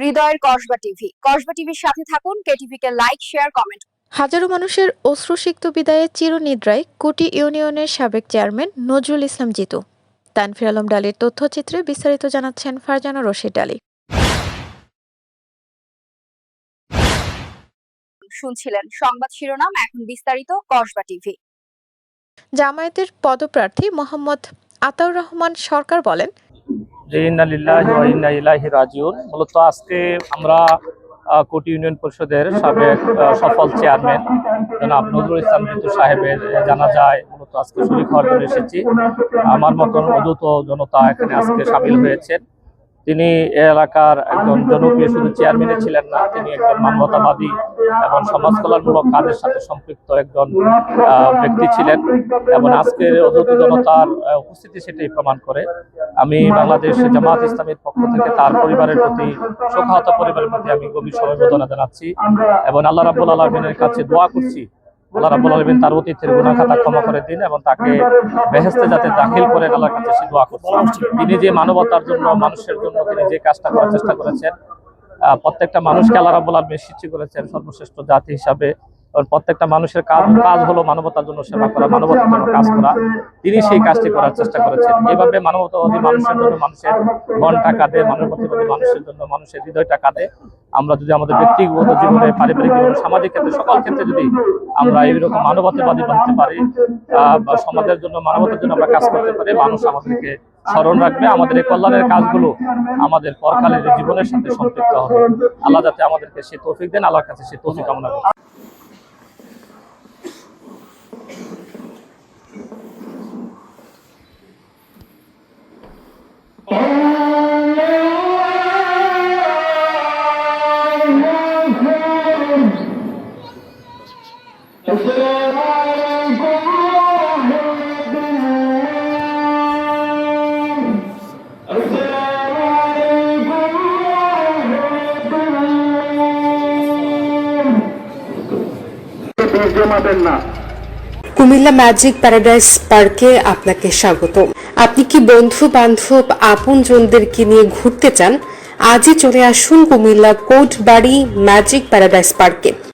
হৃদয়ের কসবা টিভি। কসবা টিভির সাথে থাকুন কেটিভি কে লাইক শেয়ার কমেন্ট। হাজারো মানুষের অশ্রুসিক্ত বিদায়ে চিরনিদ্রায় কুটি ইউনিয়নের সাবেক চেয়ারম্যান নজরুল ইসলাম জিতু। তানফির আলম ডালির তথ্যচিত্রে বিস্তারিত জানাচ্ছেন ফারজানা রশিদ ডালি। শুনছিলেন সংবাদ শিরোনাম এখন বিস্তারিত কসবা টিভি। জামায়াতের পদপ্রার্থী মোহাম্মদ আতাউর রহমান সরকার বলেন যে ইন্না লিল্লাহি রাজিউল মূলত আজকে আমরা কোটি ইউনিয়ন পরিষদের সাবেক সফল চেয়ারম্যান জনাব নজরুল ইসলাম জিতু সাহেবের জানা যায় মূলত আজকে শরীর হওয়ার জন্য এসেছি। আমার মতন অদূত জনতা এখানে আজকে সামিল হয়েছেন। তিনি এলাকার একজন জনপ্রিয় শুধু চেয়ারম্যানে ছিলেন না, তিনি একজন মানবতাবাদী এবং সমাজ কল্যাণমূলক কাজের সাথে সম্পৃক্ত একজন ব্যক্তি ছিলেন এবং আজকের অদূত জনতার উপস্থিতি সেটাই প্রমাণ করে। আমি বাংলাদেশ জামাত ইসলামের পক্ষ থেকে তার পরিবারের প্রতি, শোকাহত পরিবারের প্রতি আমি গভীর সমবেদনা জানাচ্ছি এবং আল্লাহ রাব্বুল আলমিনের কাছে দোয়া করছি আল্লাহ রাব্বুল আলমিন তার অতীতের গুনাহ ক্ষমা করে দিন এবং তাকে বেহেস্তে যাতে দাখিল করেন আল্লাহর কাছে সে দোয়া করছি। তিনি যে মানবতার জন্য মানুষের জন্য তিনি যে কাজটা করার চেষ্টা করেছেন প্রত্যেকটা মানুষকে আল্লাহ আলমিন সৃষ্টি করেছেন সর্বশ্রেষ্ঠ জাতি হিসাবে। এবং প্রত্যেকটা মানুষের কাজ কাজ হলো মানবতার জন্য সেবা করা মানবতার জন্য কাজ করা। তিনি সেই কাজটি করার চেষ্টা করেছেন। এইভাবে মানবতাবাদী মানুষের জন্য মানুষের মন টাকা দেয় মানবতাবাদী মানুষের জন্য মানুষের হৃদয় টাকা দেয় আমরা যদি আমাদের ব্যক্তিগত জীবনে, পারিবারিক জীবনে, সামাজিক ক্ষেত্রে, সকল ক্ষেত্রে যদি আমরা এইরকম মানবতাবাদী বানতে পারি সমাজের জন্য, মানবতার জন্য আমরা কাজ করতে পারি, মানুষ আমাদেরকে স্মরণ রাখবে। আমাদের এই কল্যাণের কাজগুলো আমাদের পরকালের জীবনের সাথে সম্পৃক্ত হবে। আল্লাহ যাতে আমাদেরকে সে তৌফিক দেন, আল্লাহর কাছে সে তৌফিক কামনা কুমিল্লা ম্যাজিক প্যারাডাইস পার্কে আপনাকে স্বাগত আপনি কি বন্ধু বান্ধব আপনজনদেরকে নিয়ে ঘুরতে চান? আজই চলে আসুন Comilla Kotbari magic paradise পার্কে।